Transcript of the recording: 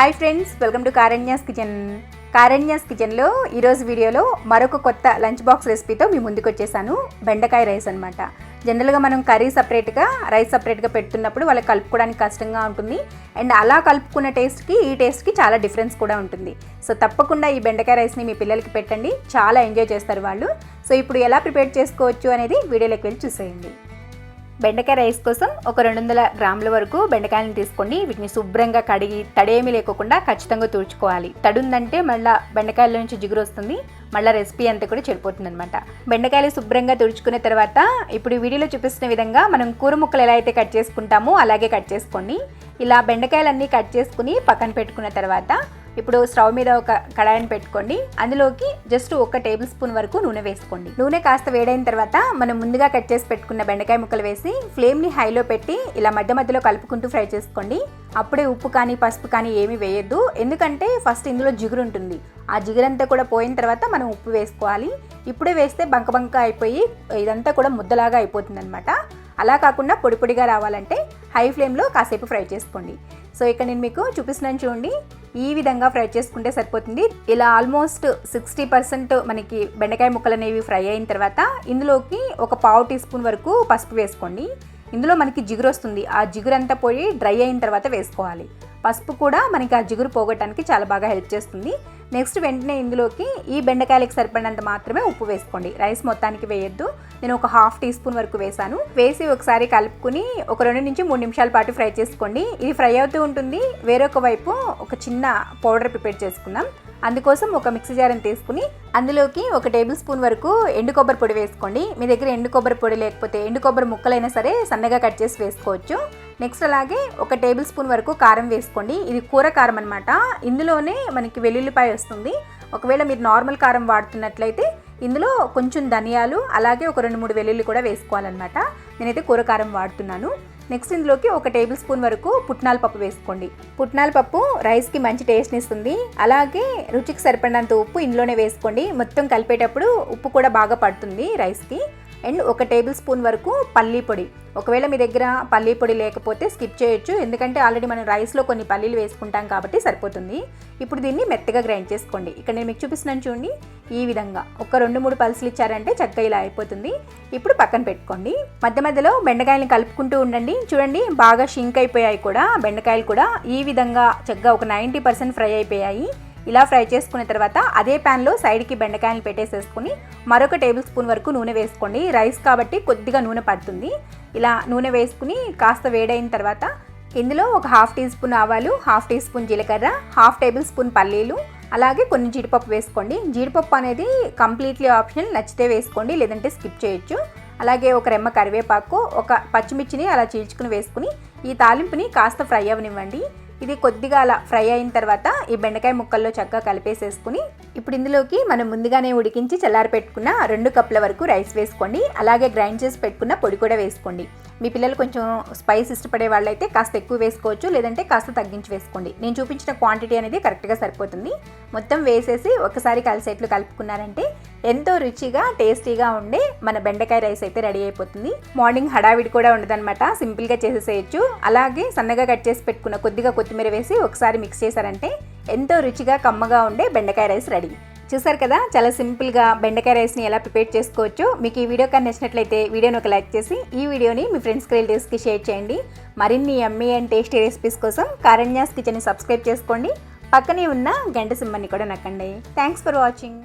Hi friends welcome to Karanya's kitchen Karanya's కిచెన్లో ఈరోజు వీడియోలో మరొక కొత్త లంచ్ బాక్స్ రెసిపీతో మీ ముందుకు వచ్చేసాను. బెండకాయ రైస్ అనమాట జనరల్గా మనం కర్రీ సపరేట్గా రైస్ సపరేట్గా పెడుతున్నప్పుడు వాళ్ళకి కలుపుకోవడానికి కష్టంగా ఉంటుంది. అండ్ అలా కలుపుకున్న టేస్ట్కి ఈ టేస్ట్కి చాలా డిఫరెన్స్ కూడా ఉంటుంది. సో తప్పకుండా ఈ బెండకాయ రైస్ని మీ పిల్లలకి పెట్టండి. చాలా ఎంజాయ్ చేస్తారు వాళ్ళు. సో ఇప్పుడు ఎలా ప్రిపేర్ చేసుకోవచ్చు అనేది వీడియోలోకి వెళ్ళి చూసేయండి. బెండకాయ రైస్ కోసం ఒక రెండు వందల గ్రాముల వరకు బెండకాయలను తీసుకోండి. వీటిని శుభ్రంగా కడిగి తడేమీ లేకుండా ఖచ్చితంగా తుడుచుకోవాలి. తడుందంటే మళ్ళీ బెండకాయల నుంచి జిగురు వస్తుంది. మళ్ళీ రెసిపీ అంతా కూడా చెడిపోతుంది అనమాట బెండకాయలు శుభ్రంగా తుడుచుకున్న తర్వాత ఇప్పుడు వీడియోలో చూపిస్తున్న విధంగా మనం కూర ముక్కలు ఎలా అయితే కట్ చేసుకుంటామో అలాగే కట్ చేసుకోండి. ఇలా బెండకాయలన్నీ కట్ చేసుకుని పక్కన పెట్టుకున్న తర్వాత ఇప్పుడు స్టవ్ మీద ఒక కడాయిని పెట్టుకోండి. అందులోకి జస్ట్ ఒక టేబుల్ స్పూన్ వరకు నూనె వేసుకోండి. నూనె కాస్త వేడైన తర్వాత మనం ముందుగా కట్ చేసి పెట్టుకున్న బెండకాయ ముక్కలు వేసి ఫ్లేమ్ని హైలో పెట్టి ఇలా మధ్య మధ్యలో కలుపుకుంటూ ఫ్రై చేసుకోండి. అప్పుడే ఉప్పు కానీ పసుపు కానీ ఏమీ వేయొద్దు. ఎందుకంటే ఫస్ట్ ఇందులో జిగురు ఉంటుంది. ఆ జిగురంతా కూడా పోయిన తర్వాత మనం ఉప్పు వేసుకోవాలి. ఇప్పుడే వేస్తే బంక బంక అయిపోయి ఇదంతా కూడా ముద్దలాగా అయిపోతుంది అనమాట అలా కాకుండా పొడి పొడిగా రావాలంటే హై ఫ్లేమ్లో కాసేపు ఫ్రై చేసుకోండి. సో ఇక్కడ నేను మీకు చూపిస్తున్నాను చూడండి. ఈ విధంగా ఫ్రై చేసుకుంటే సరిపోతుంది. ఇలా ఆల్మోస్ట్ సిక్స్టీ పర్సెంట్ మనకి బెండకాయ ముక్కలు అనేవి ఫ్రై అయిన తర్వాత ఇందులోకి ఒక పావు టీ స్పూన్ వరకు పసుపు వేసుకోండి. ఇందులో మనకి జిగురు వస్తుంది. ఆ జిగురు అంతా పోయి డ్రై అయిన తర్వాత వేసుకోవాలి. పసుపు కూడా మనకి ఆ జిగురు పోగొట్టడానికి చాలా బాగా హెల్ప్ చేస్తుంది. నెక్స్ట్ వెంటనే ఇందులోకి ఈ బెండకాయలకు సరిపడినంత మాత్రమే ఉప్పు వేసుకోండి. రైస్ మొత్తానికి వేయొద్దు. నేను ఒక హాఫ్ టీ స్పూన్ వరకు వేసాను. వేసి ఒకసారి కలుపుకుని ఒక రెండు నుంచి మూడు నిమిషాల పాటు ఫ్రై చేసుకోండి. ఇది ఫ్రై అవుతూ ఉంటుంది. వేరొక వైపు ఒక చిన్న పౌడర్ ప్రిపేర్ చేసుకుందాం. అందుకోసం ఒక మిక్సీ జార్ని తీసుకుని అందులోకి ఒక టేబుల్ స్పూన్ వరకు ఎండు కొబ్బరి పొడి వేసుకోండి. మీ దగ్గర ఎండు కొబ్బరి పొడి లేకపోతే ఎండు కొబ్బరి ముక్కలైనా సరే సన్నగా కట్ చేసి వేసుకోవచ్చు. నెక్స్ట్ అలాగే ఒక టేబుల్ స్పూన్ వరకు కారం వేసుకోండి. ఇది కూర కారం అనమాట ఇందులోనే మనకి వెల్లుల్లిపాయ వస్తుంది. ఒకవేళ మీరు నార్మల్ కారం వాడుతున్నట్లయితే ఇందులో కొంచెం ధనియాలు అలాగే ఒక రెండు మూడు వెల్లుల్లి కూడా వేసుకోవాలన్నమాట. నేనైతే కూర కారం వాడుతున్నాను. నెక్స్ట్ ఇందులోకి ఒక టేబుల్ స్పూన్ వరకు పుట్నాల పప్పు వేసుకోండి. పుట్నాల పప్పు రైస్కి మంచి టేస్ట్ని ఇస్తుంది. అలాగే రుచికి సరిపడినంత ఉప్పు ఇందులోనే వేసుకోండి. మొత్తం కలిపేటప్పుడు ఉప్పు కూడా బాగా పడుతుంది రైస్కి. అండ్ ఒక టేబుల్ స్పూన్ వరకు పల్లీ పొడి. ఒకవేళ మీ దగ్గర పల్లీ పొడి లేకపోతే స్కిప్ చేయొచ్చు. ఎందుకంటే ఆల్రెడీ మనం రైస్లో కొన్ని పల్లీలు వేసుకుంటాం కాబట్టి సరిపోతుంది. ఇప్పుడు దీన్ని మెత్తగా గ్రైండ్ చేసుకోండి. ఇక్కడ నేను మీకు చూపిస్తున్నాను చూడండి. ఈ విధంగా ఒక రెండు మూడు పల్సులు ఇచ్చారంటే చక్కగా ఇలా అయిపోతుంది. ఇప్పుడు పక్కన పెట్టుకోండి. మధ్య మధ్యలో బెండకాయలను కలుపుకుంటూ ఉండండి. చూడండి బాగా షింక్ అయిపోయాయి కూడా. బెండకాయలు కూడా ఈ విధంగా చక్కగా ఒక నైంటీ పర్సెంట్ ఫ్రై అయిపోయాయి. ఇలా ఫ్రై చేసుకున్న తర్వాత అదే ప్యాన్లో సైడ్కి బెండకాయలు పెట్టేసేసుకుని మరొక టేబుల్ స్పూన్ వరకు నూనె వేసుకోండి. రైస్ కాబట్టి కొద్దిగా నూనె పడుతుంది. ఇలా నూనె వేసుకుని కాస్త వేడైన తర్వాత ఇందులో ఒక హాఫ్ టీ స్పూన్ ఆవాలు హాఫ్ టీ స్పూన్ జీలకర్ర హాఫ్ టేబుల్ స్పూన్ పల్లీలు అలాగే కొన్ని జీడిపప్పు వేసుకోండి. జీడిపప్పు అనేది కంప్లీట్లీ ఆప్షనల్ నచ్చితే వేసుకోండి లేదంటే స్కిప్ చేయొచ్చు. అలాగే ఒక రెమ్మ కరివేపాకు ఒక పచ్చిమిర్చిని అలా చీల్చుకుని వేసుకుని ఈ తాలింపుని కాస్త ఫ్రై అవనివ్వండి. ఇది కొద్దిగా అలా ఫ్రై అయిన తర్వాత ఈ బెండకాయ ముక్కల్లో చక్కగా కలిపేసేసుకుని ఇప్పుడు ఇందులోకి మనం ముందుగానే ఉడికించి చల్లారి పెట్టుకున్న రెండు కప్పుల వరకు రైస్ వేసుకోండి. అలాగే గ్రైండ్ చేసి పెట్టుకున్న పొడి కూడా వేసుకోండి. మీ పిల్లలు కొంచెం స్పైస్ ఇష్టపడే వాళ్ళైతే కాస్త ఎక్కువ వేసుకోవచ్చు లేదంటే కాస్త తగ్గించి వేసుకోండి. నేను చూపించిన క్వాంటిటీ అనేది కరెక్ట్గా సరిపోతుంది. మొత్తం వేసేసి ఒకసారి కలిసేట్లు కలుపుకున్నారంటే ఎంతో రుచిగా టేస్టీగా ఉండే మన బెండకాయ రైస్ అయితే రెడీ అయిపోతుంది. మార్నింగ్ హడావిడి కూడా ఉండదన్నమాట. సింపుల్గా చేసేసేయచ్చు. అలాగే సన్నగా కట్ చేసి పెట్టుకున్న కొద్దిగా కొత్తిమీర వేసి ఒకసారి మిక్స్ చేశారంటే ఎంతో రుచిగా కమ్మగా ఉండే బెండకాయ రైస్ రెడీ. చూసారు కదా చాలా సింపుల్గా బెండకాయ రైస్ని ఎలా ప్రిపేర్ చేసుకోవచ్చు. మీకు ఈ వీడియో కానీ నచ్చినట్లయితే వీడియోని ఒక లైక్ చేసి ఈ వీడియోని మీ ఫ్రెండ్స్కి రిలేటివ్స్కి షేర్ చేయండి. మరిన్ని ఎమ్మీ అండ్ టేస్టీ రెసిపీస్ కోసం కారణ్యాస్ కిచెన్ని సబ్స్క్రైబ్ చేసుకోండి. పక్కనే ఉన్న గంట సింబల్ని కూడా నక్కండి. Thanks for watching.